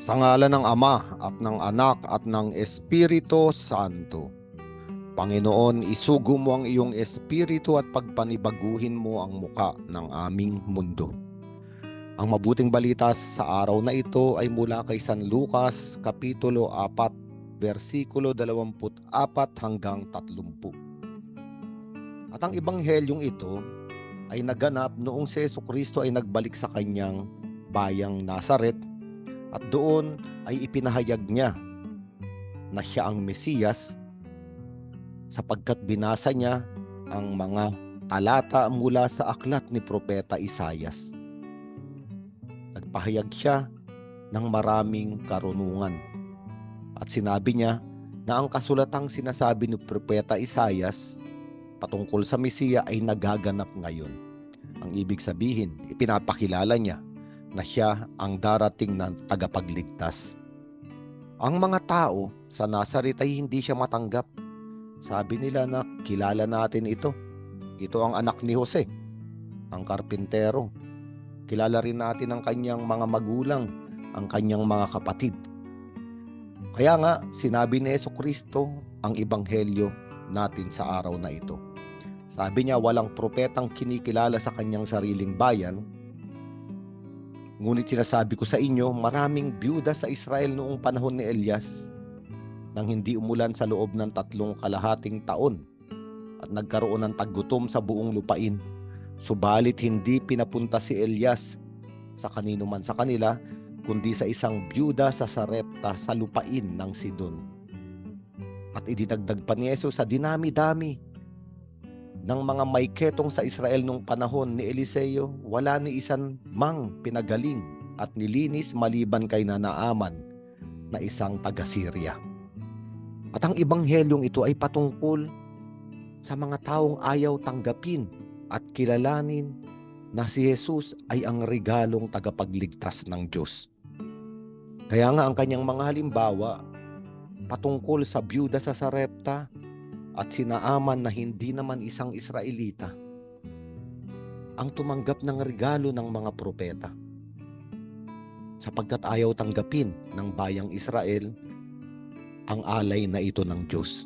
Sa ngalan ng Ama at ng Anak at ng Espiritu Santo. Panginoon, isugo mo ang iyong espiritu at pagpanibaguhin mo ang muka ng aming mundo. Ang mabuting balita sa araw na ito ay mula kay San Lucas, Kapitulo 4, versikulo 24 hanggang 30. At ang ibanghelyong ito ay naganap noong si Yesu Kristo ay nagbalik sa kanyang bayang Nazaret at doon ay ipinahayag niya na siya ang Mesiyas sapagkat binasa niya ang mga talata mula sa aklat ni Propeta Isayas. Nagpahayag siya ng maraming karunungan at sinabi niya na ang kasulatang sinasabi ni Propeta Isayas patungkol sa Mesiya ay nagaganap ngayon. Ang ibig sabihin, ipinapakilala niya na siya ang darating na tagapagligtas. Ang mga tao sa Nazaret ay hindi siya matanggap. Sabi nila na kilala natin ito. Ito ang anak ni Jose, ang karpintero. Kilala rin natin ang kanyang mga magulang, ang kanyang mga kapatid. Kaya nga, sinabi ni Yeso Kristo ang ibanghelyo natin sa araw na ito. Sabi niya, walang propetang kinikilala sa kanyang sariling bayan, Ngunit sinasabi ko sa inyo, maraming byuda sa Israel noong panahon ni Elias nang hindi umulan sa loob ng tatlong kalahating taon at nagkaroon ng taggutom sa buong lupain. Subalit hindi pinapunta si Elias sa kanino man sa kanila, kundi sa isang byuda sa Sarepta sa lupain ng Sidon. At idinagdag pa ni Jesus sa dinami-dami ng mga may ketong sa Israel nung panahon ni Eliseo, wala ni isan mang pinagaling at nilinis maliban kay Nanaaman na isang taga-Syria. At ang ibanghelyong ito ay patungkol sa mga taong ayaw tanggapin at kilalanin na si Jesus ay ang regalong tagapagligtas ng Diyos. Kaya nga ang kanyang mga halimbawa patungkol sa byuda sa Sarepta at sinaaman na hindi naman isang Israelita ang tumanggap ng regalo ng mga propeta. Sapagkat ayaw tanggapin ng bayang Israel ang alay na ito ng Diyos.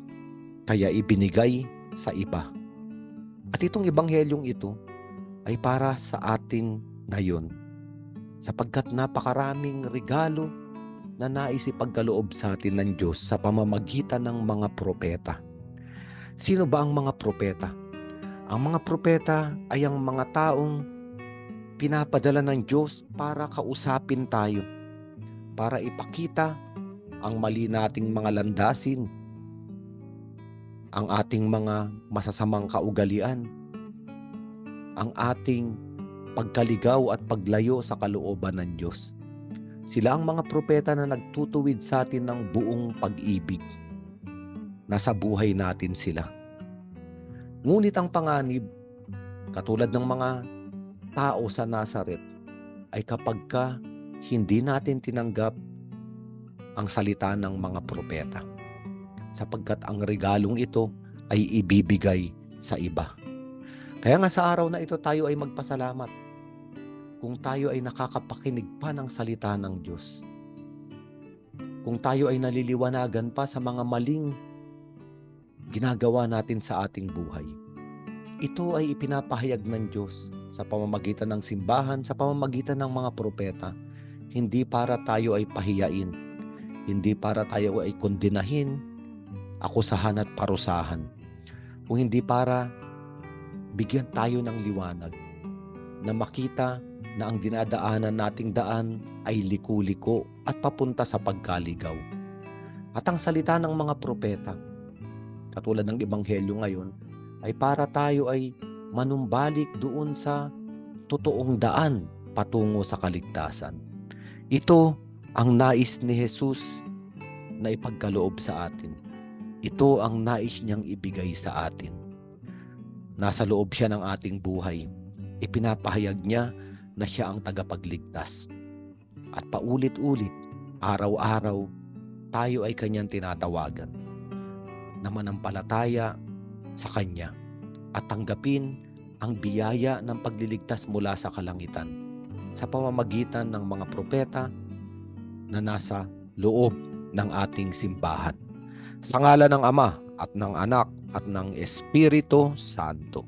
Kaya ibinigay sa iba. At itong ibanghelyong ito ay para sa atin ngayon. Sapagkat napakaraming regalo na nais ipagkaloob sa atin ng Diyos sa pamamagitan ng mga propeta. Sino ba ang mga propeta? Ang mga propeta ay ang mga taong pinapadala ng Diyos para kausapin tayo, para ipakita ang mali nating mga landasin, ang ating mga masasamang kaugalian, ang ating pagkaligaw at paglayo sa kalooban ng Diyos. Sila ang mga propeta na nagtutuwid sa atin ng buong pag-ibig nasa buhay natin sila. Ngunit ang panganib, katulad ng mga tao sa Nazaret, ay kapag ka hindi natin tinanggap ang salita ng mga propeta. Sapagkat ang regalong ito ay ibibigay sa iba. Kaya nga sa araw na ito tayo ay magpasalamat kung tayo ay nakakapakinig pa ng salita ng Diyos. Kung tayo ay naliliwanagan pa sa mga maling ginagawa natin sa ating buhay. Ito ay ipinapahayag ng Diyos sa pamamagitan ng simbahan, sa pamamagitan ng mga propeta, hindi para tayo ay pahiyain, hindi para tayo ay kondenahin, akusahan at parusahan, kung hindi para bigyan tayo ng liwanag na makita na ang dinadaanan nating daan ay liku-liko at papunta sa pagkaligaw. At ang salita ng mga propeta, katulad ng Ebanghelyo ngayon, ay para tayo ay manumbalik doon sa totoong daan patungo sa kaligtasan. Ito ang nais ni Jesus na ipagkaloob sa atin. Ito ang nais niyang ibigay sa atin. Nasa loob siya ng ating buhay. Ipinapahayag niya na siya ang tagapagligtas. At paulit-ulit, araw-araw, tayo ay kanyang tinatawagan na manampalataya sa Kanya at tanggapin ang biyaya ng pagliligtas mula sa kalangitan sa pamamagitan ng mga propeta na nasa loob ng ating simbahan. Sa ngala ng Ama at ng Anak at ng Espiritu Santo.